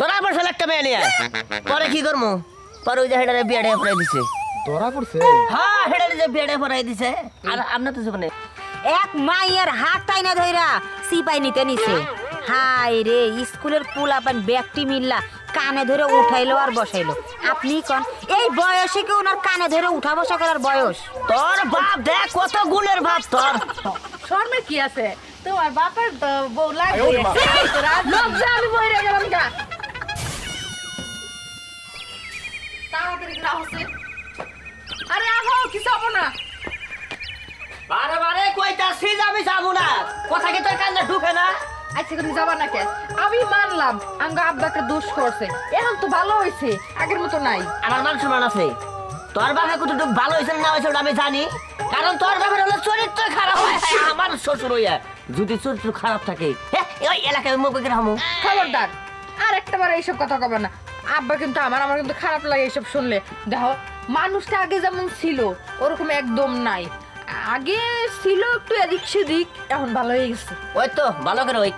ধরা পড়ছে একটা মেয়ে নিয়ে। পরে কি করব পরে ওই যে হেডারে বিয়াডে পড়াই দিছে। ধরা পড়ছে? হ্যাঁ হেডারে যে পড়াই দিছে। আর আপনার তো জীবনে এক মাইয়ের হাত টাই না ধইরা সিপাই নিতে নিছে। হাই রে স্কুলের পোলাপান ব্যক্তি মিল্লা কানে ধরে উঠাইলো আর বসাইলো। আপনি কোন? এই বয়সে কি ওনার কানে ধরে উঠা বসা করার বয়স? তোর বাপ দেখ কত গুণের বাপ তোর। শর্মে কি আছে? তোমার বাপের বউ লাগবে আমি বইরে গেলাম গা। তাড়াতাড়ি করে আসছে আরে আহো কিছু হব না। বারে বারে কইতাছি যাবি যাব না। কথা কি তোর কানে ঢুকে না? আচ্ছা তুমি যাবা না কেন আমি মানলাম আঙ্গ আব্বাকে দোষ করছে। এখন তো ভালো হয়েছে আগের মতো নাই। আমার মান সম্মান আছে। তোর বাপে কতটুকু ভালো হয়েছে না হয়েছে আমি জানি। কারণ তোর বাপের হলো চরিত্র খারাপ। হয় আমার শ্বশুর হইয়া যদি চরিত্র খারাপ থাকে হ্যাঁ ওই এলাকায় মুখ রামু খবরদার আর একটা বার এইসব কথা কবে না। আব্বা কিন্তু আমার আমার কিন্তু খারাপ লাগে এইসব শুনলে। দেখো মানুষটা আগে যেমন ছিল ওরকম একদম নাই। আগে ছিল একটু এদিক সেদিক এখন ভালো হয়ে গেছে। ওই তো ভালো করে ওই।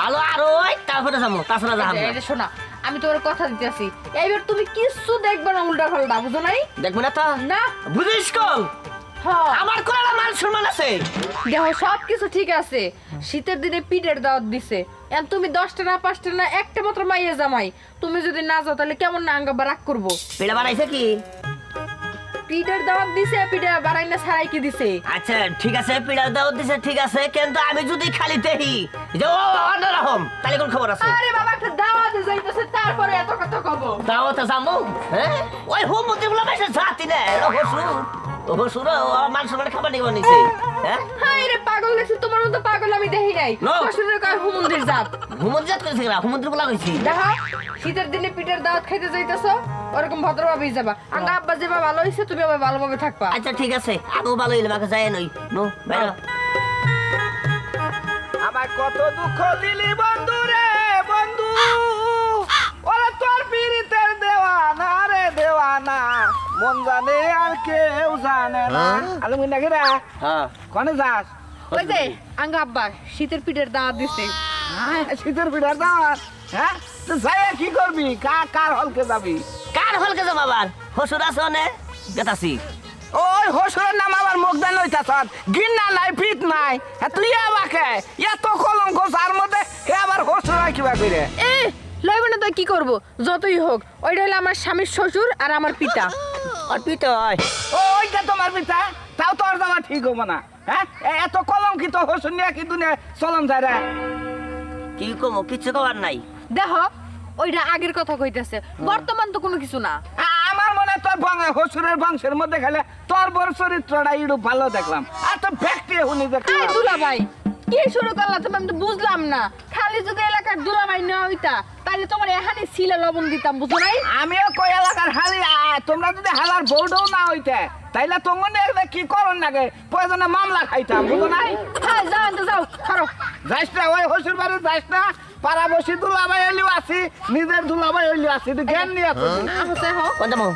ভালো আর ওই তারপরে যাব তাছাড়া যাব শোনা আমি তোমার কথা দিতেছি। এইবার তুমি কিচ্ছু দেখবে না উল্টা পাল্টা বুঝো নাই? দেখবে না তা? না। বুঝিস কল? আমার কোন মান সম্মান আছে। দেখো সব কিছু ঠিক আছে। শীতের দিনে পিঠের দাওয়াত দিছে। এখন তুমি দশটা না পাঁচটা না একটা মাত্র মাইয়ে জামাই। তুমি যদি না যাও তাহলে কেমন না আঙ্গা রাগ করব? পেড়ে বানাইছে কি? পিঠের দাওয়াত দিছে পিঠে বাড়াই না ছাড়াই কি দিছে? আচ্ছা ঠিক আছে পিড়া দাও দিছে ঠিক আছে কিন্তু আমি যদি খালি দেখি যে ও অন্যরকম তাহলে কোন খবর আছে? আরে বাবা একটা দাওয়াতে যাইতেছে তারপরে এত কথা কব। দাওয়াতে যাব হ্যাঁ? ওই হোম মন্দিরগুলো বেশ জাতি না মান সম্মান খাবার নিব নিছে। হ্যাঁ? হাই রে পাগল তোমার মতো পাগল আমি দেখি নাই. শ্বশুরের কয় হুমন্দির জাত। হুমন্দির জাত কইছি দেখো শীতের দিনে পিঠের দাওয়াত খাইতে যাইতেছ ওরকম ভদ্রভাবেই যাবা। আঙ্গা আব্বা যেভাবে ভালো হয়েছে তুমি আবার ভালোভাবে থাকবা। আচ্ছা ঠিক আছে আগেও ভালো হইলে আমাকে যায় নই। নো বাইরে আমার কত দুঃখ দিলি বন্ধু ওরে তোর পিরিতের দেওয়ানা রে দেওয়ানা মন জানে আর কেউ জানে না। আলু মিনা রে হ্যাঁ। কনে যাস? ওই যে আঙ্গা আব্বা শীতের পিঠের দাওয়াত দিছে। হ্যাঁ, শীতের পিঠার দাওয়াত? হ্যাঁ? তো যাই কি করবি? কার কার হলকে যাবি? কার হলকে যাব আবার? হসুর আছে অনে? গেতাছি। ওই হসুরের নাম আবার মুখদান লইতাছ গিন্না নাই পিঠ নাই। হ্যাঁ তুই আমাকে? এত কলঙ্ক যার মধ্যে হে আবার হসুর হয় কিবা করে? এ লইব না তো কি করব? যতই হোক ওইটা হলো আমার স্বামীর শ্বশুর আর আমার পিতা। আর পিতে হয় ওইটা তোমার পিতা? তাও তোর ঠিক হব না হ্যাঁ? এত কলঙ্কিত হসুন নিয়ে কি চলন যায় রে? কি কমো কবার নাই। দেখো ওইটা আগের কথা কইতেছে বর্তমান তো কোনো কিছু না। আমার মনে তোর বং- হসুরের বংশের মধ্যে খেলে তোর বড় চরিত্রটা ইডু ভালো দেখলাম। আর তো ব্যক্তি হুনি দেখলাম। দুলা ভাই কি শুরু করলা তুমি আমি তো বুঝলাম না। খালি যদি এলাকার দুলা ভাই না হইতা তাহলে তোমার এখানে ছিলে লবণ দিতাম বুঝো নাই? আমিও কই এলাকার হালি তোমরা যদি হালার বউডও না হইতে তাইলে তোমার কি করন লাগে? প্রয়োজনে মামলা খাইতাম বুঝো নাই? হ্যাঁ যাও তো যাও খারো যাইস না ওই হসুর বাড়ি যাইস না পাড়া বসি দুলাবাই হইলেও আছি নিজের দুলাবাই হইলেও আছি তুই জ্ঞান নিয়ে কইছিস। আহতে হো। কোনটা মো?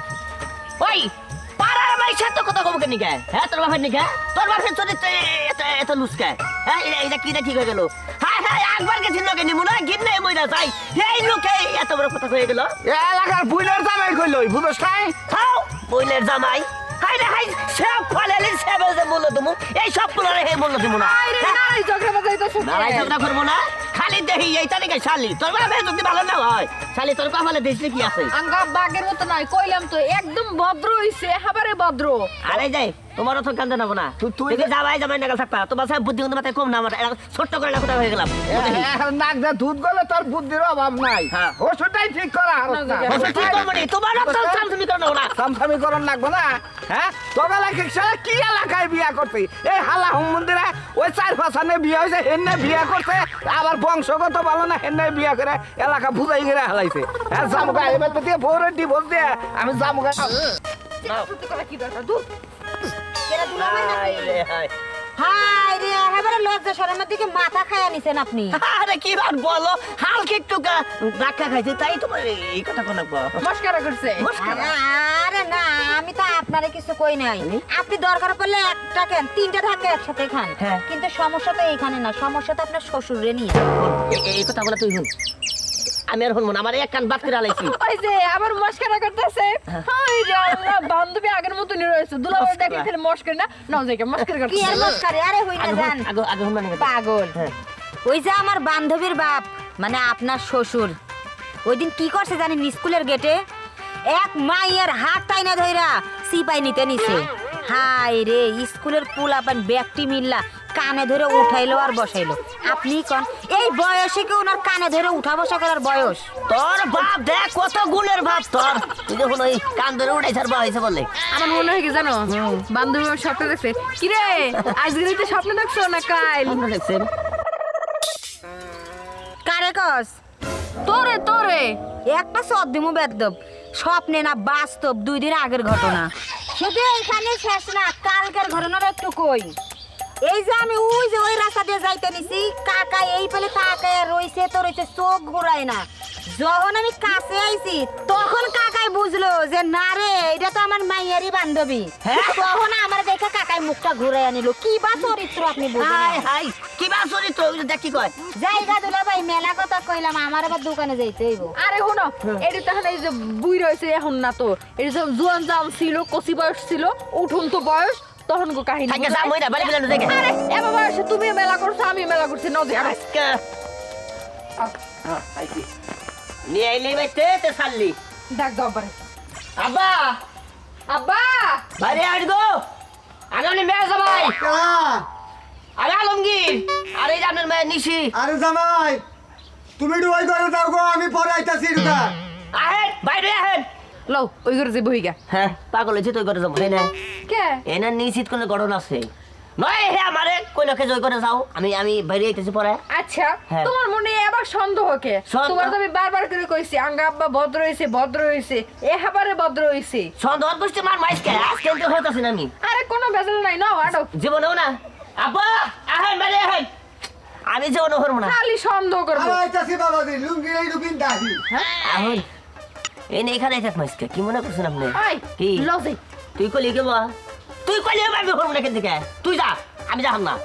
ওই পাড়ার মাইসা তো কথা কমকে নিকে হ্যাঁ তোর বাপের নিকে তোর বাপের চরিত্র এত এত লুস্কা হ্যাঁ এটা এটা কি না ঠিক হয়ে গেল? হ্যাঁ হ্যাঁ একবার গেছিল লোকে নিমু না গিন্নে মইরা যাই। এই লোকে এত বড় কথা হয়ে গেল। এলাকার বুইলের জামাই কইলই বুঝছ নাই হাও বইলের জামাই। হাই রে হাই সব ফলেলি সেবে যে মূল্য তুমি। এই সব পুনরে হে মূল্য তুমি না। আরে নাই ঝগড়া বাজাইতেছো। নারাই ঝগড়া করব না। খালি দেখি এইটা নাকি শালি। তোর বেলা যদি ভালো না হয়। শালি তোর কপালে দেখলি কি আছে? আঙ্গা বাগের মতো নয় কইলাম তো একদম ভদ্র হইছে হাবারে ভদ্র। আরে যাই তোমারও তো কান্দে নেব না। তুই- তুই তুই যাবাই যাবাই নাগাল থাকবা। তোমার সাহেব বুদ্ধি কিন্তু মাথায় কম না আমার ছোট্ট করে হয়ে গেলাম। নাক যা দুধ গলে তোর বুদ্ধির অভাব নাই। হ্যাঁ। ওষুধটাই ঠিক করা আর না, না, ঠিক করব নি, তোমারও তো চাল তুমি করে নেব না। লাগবো না। হ্যাঁ? এলাকায় সারা কি এলাকায় বিয়া করছি? এই হালা হুম মন্দিরে ওই চার পাঁচানে বিয়া হয়েছে হেন্নে বিয়া করছে। আবার বংশগত ভালো না হেন্নে বিয়া করে এলাকা বুঝাই করে হ্যাঁ জামুকা এবার তো দিয়ে ডিভোর্স দিয়ে আমি জামুকা সত্যি কি দরকার দূর। রে। হাই রে একেবারে লজ্জা শরমের দিকে মাথা খায়া নিছেন আপনি। আরে কি বার বলো? হালকা একটু গা- ধাক্কা খাইছে তাই তোমার এই- কথা কোন মস্কারা করছে। আরে না আমি তো আপনারে কিছু কই নাই। আপনি দরকার পড়লে একটা কেন? তিনটা ধাক্কা একসাথে খান। হ্যাঁ। কিন্তু সমস্যা তো এইখানে না সমস্যা তো আপনার শ্বশুরে নিয়ে। এই কথা বলে তুই শুন। আমি আর শুনব না আমার এক কান বাদ করে আলাইছি ওই যে মস্কারা করতেছে। ওই যে আল্লাহ, বান্ধবী আগের মতনই রয়েছে। দুলাভাই মস্কার না নাও যাই মস্কার কি আর আরে হই না জান। আগে আগে শুনবা না পাগল। হ্যাঁ। ওই যে আমার বান্ধবীর বাপ মানে আপনার শ্বশুর ওই দিন কি করছে জানেন স্কুলের গেটে? এক মাইয়ের হাত টাইনা ধইরা সিপাই নিতে নিছে। হাই রে স্কুলের পোলাপান ব্যক্তি মিল্লা কানে ধরে উঠাইলো আর বসাইলো। আপনি কন? এই বয়সে কি ওনার কানে ধরে উঠা বসা করার বয়স? তোর বাপ দেখ কত গুণের বাপ তোর। তুই যখন ওই কান ধরে উঠাই ছাড় হয়েছে বললে। আমার মনে হয় কি জানো? বান্ধবী আমার স্বপ্ন দেখছে। কি কিরে আজকে তো স্বপ্ন দেখছ না আপনারা দেখছেন কারে কস? তোরে তোরে। একটা সদ্দিমু বেদব। স্বপ্নে না বাস্তব দুই দিন আগের ঘটনা। শুধু এখানে শেষ না কালকের ঘটনাটা একটু কই। এই যে আমি ওই যে ওই রাস্তা দিয়ে যাইতে নিছি কাকা এই পেলে তাকায় রইছে তো রইছে চোখ ঘুরায় না। যখন আমি কাছে আইছি তখন কাকাই বুঝলো যে না রে এটা তো আমার মাইয়ারই বান্ধবী। হ্যাঁ? তখন আমার দেখে কাকাই মুখটা ঘুরাই আনিল কি বা চরিত্র আপনি হাই হাই কি বা চরিত্র কি কয়। জায়গা দুলা ভাই মেলা কথা কইলাম আমার আবার দোকানে যাইতে হইব। আরে শোনো এটি তখন এই যে বুই রয়েছে এখন না তো এটি যখন জোয়ান জাম ছিল কচি বয়স ছিল উঠুন তো বয়স তখন গো কাহিনী থাকে যা মইরা বাড়ি গেলেন দেখে। আরে এবার বয়সে তুমি মেলা করছ আমি মেলা করছি নদী। আরে আজকে নিয়ে আইলি বাইতে তে ছাড়লি দেখ দব্বারে আব্বা! আব্বা! বাইরে আট গো। আগামী মেয়ে কাহা? আরে আলমগীর। আরে আপনার মেয়ে নিশি। আরে জামাই তুমি একটু ওই ঘরে যাও গো আমি পরে আইতাছি ঢুকা আহেন বাইরে আহেন। লও ওই করে যে বহিগা হ্যাঁ পাগল হয়েছে তুই করে যাব। না। কে? এনার নিশ্চিত কোনো গঠন আছে। নয় হে আমারে জয় করে যাও। আমি আমি বাইরে আইতেছি পরে। আচ্ছা হ্যাঁ। তোমার মনে আবার সন্দেহ কে? তোমার তো আমি বারবার করে কইছি আঙ্গা আব্বা ভদ্র হইছে ভদ্র হইছে এ হাবারে ভদ্র হইছে। সন্দেহ বুঝতে মার মাইসকে আজকে তো হইতাছি না আমি। আরে কোনো বেজাল নাই নাও আডো। জীবনেও না। আব্বা আহেন বাইরে আহেন। আমি জীবনে হরবো না। খালি সন্দেহ করব। আমি আইতাছি বাবাজি লুঙ্গি এই লুকিন দাহি। আহন। এনে এখানে থাক মাইসকে। কি মনে করছেন আপনি? কি? লজে। তুই কলি কে বা তুই কলি আমি হরবো না কেন তুই যা আমি যাহাম না।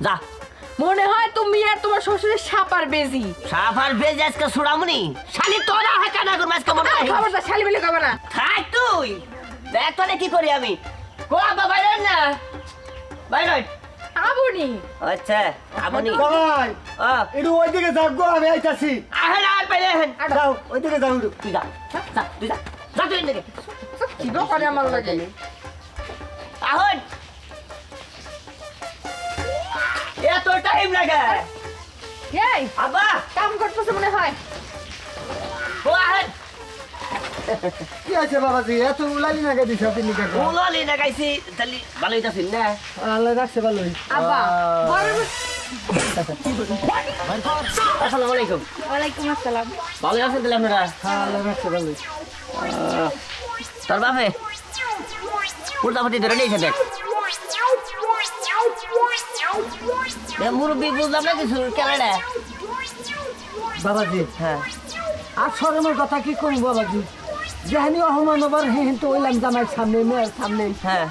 যা। মনে হয় তুমি আর তোমার শ্বশুরের সাপার বেজি। সাফার বেজ আজকে সুড়ামুনি। শালি তোরা হয় কানা করব আজকে মনে হয় খবরদার শালি বেলি কবে না। থাক তুই। দেখ তোরে কি করি আমি। কো আব্বা বাইরে না। বাইরে আবুনি আচ্ছা জামাই ও একটু ওই দিকে যাও গো আমি আইতাছি। আহেন আর বাইরে আহেন যাও ওই দিকে যাও তুই যা যা তুই যা যা তুই এদিকে। কি করে আমার লাগে। আহন। এত টাইম লাগে। এই আব্বা। কাম করতেছে মনে হয়। কি আছে বাবাজি? এত উলালি না গেদি সব নিকে উলালি লাগাইছি তাহলে ভালো হইতাছিস না? আল্লাহ রাখছে ভালোই। আব্বা বড় আসসালামু আলাইকুম ওয়ালাইকুম আসসালাম। ভালো আছেন তাহলে আপনারা? হ্যাঁ আল্লাহ রাখছে ভালোই। তোর বাপে? উল্টাপাতি ধরে নিয়েছে দেখ। এ মুরব্বি বুঝলাম না কিছু কেনাডা বাবাজি হ্যাঁ। আর সরমের কথা কি করব বাবাজি? যেহানি অহমান ওবার হেন তো ওইলাম জামাই সামনে মেয়ের সামনে। হ্যাঁ।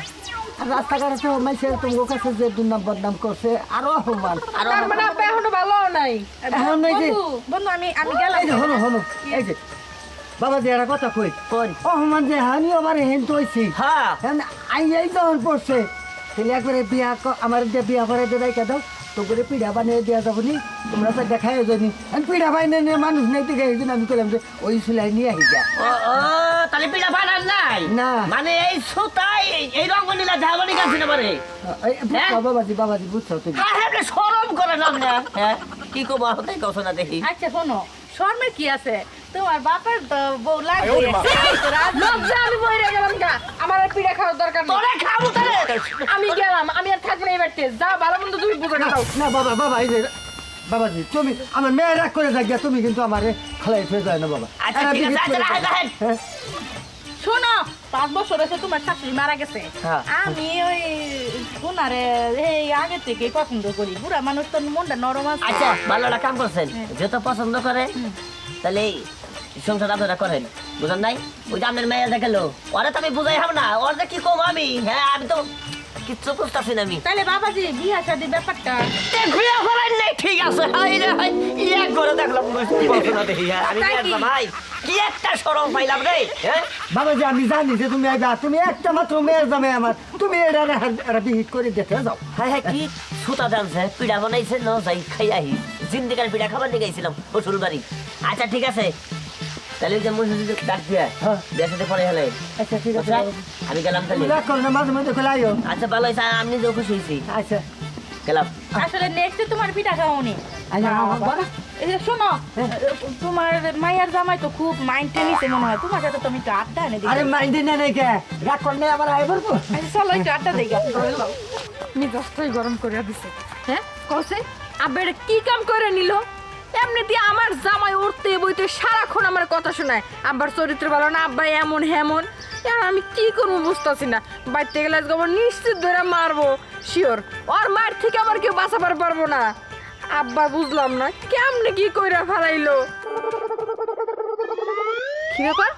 আর রাস্তাঘাটে তো মাইসে তোমার কাছে যে দুর্নাম বদনাম করছে আরও অহমান আরও মানে আব্বা এখনও ভালো নাই। এখন এই যে বন্ধু আমি আমি গেলাম এই যে হলো হলো এই যে। বাবাজি একটা কথা কই কোন অহমান যে হানি আবার হেন তো হইছি। হ্যাঁ। আই এই যখন পড়ছে তাহলে একবারে বিয়া ক- আমার যে বিয়া করে দেবাই কেন তো করে পিঠা বানিয়ে দেওয়া যাব নি তোমরা তো দেখাই জানি আমি পিঠা বানিয়ে নিয়ে মানুষ নেই দেখে এই আমি করলাম যে ওই সিলাই নিয়ে আহি যা। ও ও তাহলে পিঠা বানান নাই? না। মানে এই সুতাই এই রং নীলা ঝাগনি কাছে না পারে এই বুঝছ বাবাজি বাবাজি বুঝছ তুমি? হ্যাঁ হ্যাঁ সরম করে না না হ্যাঁ? কি কবা? হতে কথা না দেখি। আচ্ছা শোনো। শর্মের কি আছে? তোমার বাপের বউ লাগবে লজ্জা আমি বইরে গেলাম গা। আমার আর পিড়া খাওয়ার দরকার নেই। তোরে খাব তাহলে। আমি গেলাম আমি আর থাকব না এবার যা ভালো মন্দ তুমি বুঝে না না বাবা বাবা এই যে বাবাজি তুমি আমার মেয়ে রাগ করে থাকবে তুমি কিন্তু আমার খালাই হয়ে যায় না বাবা। আচ্ছা ঠিক আছে শোনো পাঁচ বছর হয়েছে তোমার শাশুড়ি মারা গেছে। হ্যাঁ। আমি ওই শোনারে এই আগে থেকে পছন্দ করি। বুড়া মানুষ তো মনটা নরম আছে। আচ্ছা ভালো একটা কাম করছেন। যেহেতু পছন্দ করে তাহলে সংসার আপনারা করেন। বুঝেন নাই? ওই যে আপনার মেয়ে দেখাল ওরা তো আমি বুঝাই হব না। ওর কি কম আমি? হ্যাঁ আমি তো কিচ্ছু বুঝতেছি না আমি তাহলে বাবাজি বিয়া শাদি ব্যাপারটা ঘুরে ফেরাই নাই ঠিক আছে হাই রে হাই এক করে দেখলাম বুঝতে পারছ না দেখি হ্যাঁ? আমি তাই বিয়ার কি? একটা সরম পাইলাম রে হ্যাঁ বাবাজি আমি জানি যে তুমি আইবা তুমি একটা মাত্র মেয়ের জামে আমার তুমি এটা বিহিত করে দেখে যাও হাই হাই কি সুতা দানছে পিড়া বানাইছে ন যাই খাই আহি জিন্দিকার পিড়া খাবার নিয়ে গেছিলাম শ্বশুর বাড়ি আচ্ছা ঠিক আছে তাহলে যে মুসুর ডাক দিয়ে হ্যাঁ। পরে হলে। আচ্ছা ঠিক আছে আচ্ছা, আমি গেলাম তাহলে। করো না মাঝে মাঝে খোলা আইও। আচ্ছা ভালো আমি নিজেও খুশি হয়েছি। আচ্ছা। গেলাম। আসলে নেক্সট তোমার পিঠা খাওনি আচ্ছা বাবা। এই যে শোনো তোমার মায়ের জামাই তো খুব মাইন্ড নিছে মনে হয়। তোমার সাথে তো একটু আড্ডা এনে দিই। আরে মাইন্ডে না রাগ করলে আবার আচ্ছা, চলো একটু আড্ডা দিই। মিজাজটাই গরম করে দিছে। হ্যাঁ? কসে কি কাম করে নিল? এমনি দিয়ে আমার জামাই উঠতে বইতে সারাক্ষণ আমার কথা শোনায়। আব্বার চরিত্র ভালো না আব্বা এমন হেমন। এখন আমি কি করব বুঝতেছি না। বাড়িতে গেলে আজকে আমার নিশ্চিত ধরে মারবো শিওর। ওর মার থেকে আবার কেউ বাঁচাবার পারব না। আব্বা বুঝলাম না কেমনে কি কইরা ফেলাইলো। কি ব্যাপার?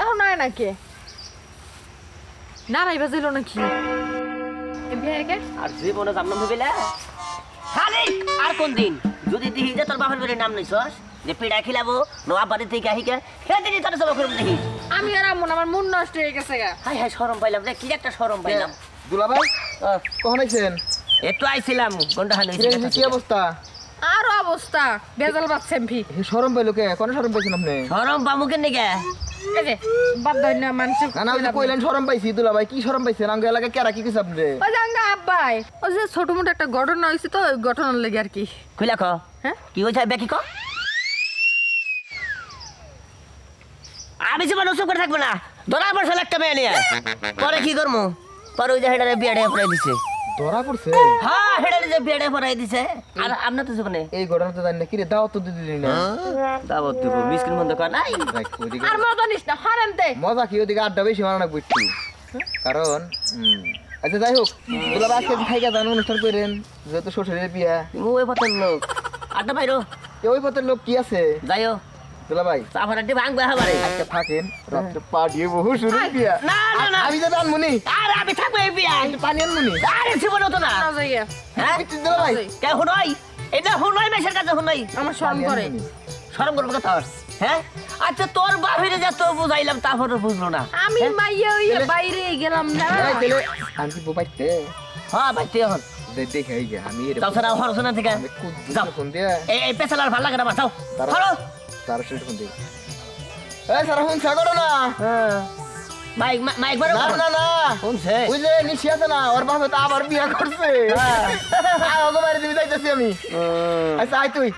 এখন নয় নাকি নারাই বাজিল নাকি? এ আর জীবনে জানলাম ভেবেলে খালি আর কোন দিন যদি দেখি যে তোর বাপের বাড়ির নাম নিছস যে পিড়া খিলাবো নোয়া বাড়ি থেকে আহিকে সেদিনই তোর সব করে দেখি আমি আর আমন আমার মন নষ্ট হয়ে গেছে গা। হাই হাই শরম পাইলাম রে কি একটা শরম পাইলাম। দুলাভাই কখন আইছেন? একটু আইছিলাম ঘণ্টা হানি কি অবস্থা? আর অবস্থা বেজাল বাচ্চা ভি সরম পাইলো কে? কোন সরম পাইছেন আপনি? শরম পামুকের নিকে কি সরম পাইছেন? আঙ্গ এলাকায় কেরা কি কিছু আপনি ওই যে আঙ্গা আব্বাই ছোট মোটো একটা ঘটনা হয়েছে তো ঘটনার লেগে আর কি। খুলে হ্যাঁ? কি হয়েছে বেকি ক আমি জীবন করে থাকব না। ধরা পড়ছে একটা মেয়ে নিয়ে পরে কি করব পরে ওই যে বিয়াডে দিছে। ধরা পড়ছে? হ্যাঁ হেডারে যে বিয়াডে পড়াই দিছে। আর আপনার তো জীবনে এই ঘটনা তো জানি না। কি রে দাও তো দিলি না। দাবত দেবো মিসকিন বন্ধ কর। নাই। আর মজা নিস না হারান দে। মজা কি? ওদিকে আড্ডা বেশি মারানো বুঝছি। কারণ আচ্ছা যাই হোক দুলাভাই আজকে খাইকা যান অনুষ্ঠান করেন যেহেতু শ্বশুরের বিয়া। ওই পথের লোক। আড্ডা পাইরো এ ওই পথের লোক কি আছে? যাইও। দুলাভাই চাফার আড্ডি ভাঙবে হাবারে আজকে থাকেন রাত্রে পাঠিয়ে বহু শুরু বিয়া না না না। আমি যাব আনমুনি আর আমি থাকব এই বিয়া পানি আনমুনি। আরে জীবন হতো না। না যাইয়া। হ্যাঁ? দুলাভাই। কে হুনই এটা হুনই মেশের কাছে হুনই আমার শরম করে। শরম করব কথা হ্যাঁ? আচ্ছা তোর বাহিরে যা তো বুঝাইলাম তারপরে বুঝলো না। আমি মাইয়া ওই বাইরে গেলাম না। আমি কি হ্যাঁ এখন। দেখে আমি তাছাড়া হরসনা থেকে। যাও। এই এই পেছালার ভালো লাগে না বাঁচাও হলো তার শুট ফোন দিয়ে এই সারা না মাইক মাইক বড় না না না। শুনছে যে নিশি আছে না ওর বাবা তো আবার বিয়া করছে। আর ওকে বাড়ি দিবি যাইতেছি আমি। আচ্ছা আয় তুই।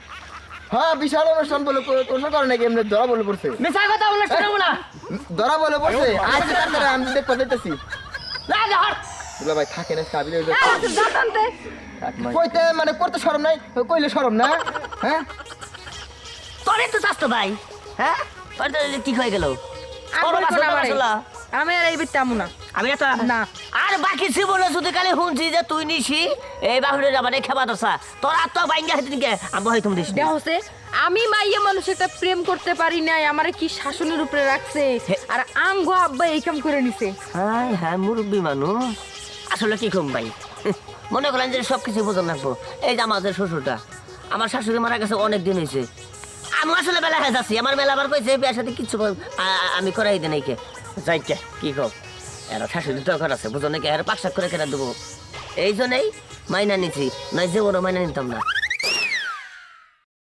হ্যাঁ বিশাল অনুষ্ঠান বলে তোর করে নাকি এমনি ধরা বলে পড়ছে? মিছা কথা বলে শুনব না। ধরা বলে পড়ছে? আজ তাড়াতাড়ি আমি দেখতে যাইতেছি। না না হর দুলা ভাই থাকে না কাবিল হয়ে। কইতে মানে করতে শরম নাই কইলে শরম না হ্যাঁ? তোরে তো চাস তো ভাই। হ্যাঁ? ঠিক হয়ে গেল। আমি আর এই না। আমি না। আর বাকি জীবনে খালি শুনছি যে তুই নিছি এই বাহুরে যাবানে খেবা দশা তোর আর তো বাইঙ্গা কে আমি দিস দেহ হচ্ছে আমি মাইয়া মানুষ একটা প্রেম করতে পারি নাই আমারে কি শাসনের উপরে রাখছে? আর আঙ্গ আব্বা এই কাম করে নিছে। হ্যাঁ হ্যাঁ মুরব্বী মানুষ। আসলে কি কম ভাই? মনে করেন যে সব কিছু বোঝান রাখব এই যে আমাদের শ্বশুরটা আমার শাশুড়ি মারা গেছে অনেক দিন হয়েছে আমি আসলে বেলা খাই যাচ্ছি। আমার মেলা আবার কইছে, বিয়ার সাথে কিচ্ছু আমি করাই দিই নাইকে যাই কে, কি কম এরা শাশুড়ি দরকার আছে, বুঝো নাকি এর পাকশাক করে কেনা দেবো। এই জন্যই মাইনা নিছি, নয় যে ওরা মাইনা নিতাম না।